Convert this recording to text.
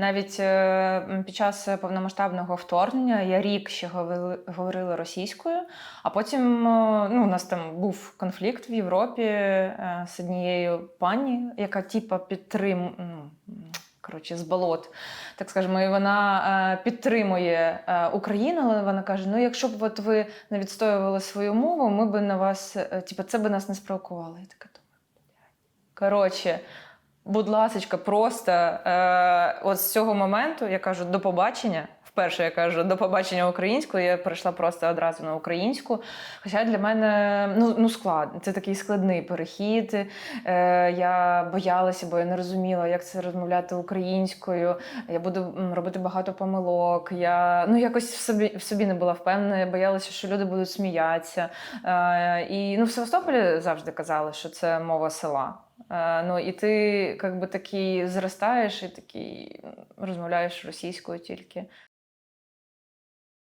Навіть е, під час повномасштабного вторгнення я рік ще говорила російською, а потім е, ну, у нас там був конфлікт в Європі е, з однією пані, яка типа підтрим... ну, коротше, з болот, так скажемо, і вона е, підтримує е, Україну, але вона каже: ну, якщо б от ви не відстоювали свою мову, ми б на вас, е, типа, це би нас не спровокувало. Я така думаю. Коротше, будь ласочка, просто е, от з цього моменту я кажу до побачення. Вперше я кажу до побачення українською, я перейшла просто одразу на українську. Хоча для мене ну, ну складно, це такий складний перехід. Е, я боялася, бо я не розуміла, як це розмовляти українською. Я буду робити багато помилок. Я ну якось в собі в собі не була впевнена. Я боялася, що люди будуть сміятися. Е, і ну, в Севастополі завжди казали, що це мова села. Е, ну і ти якби такий зростаєш і такий розмовляєш російською тільки.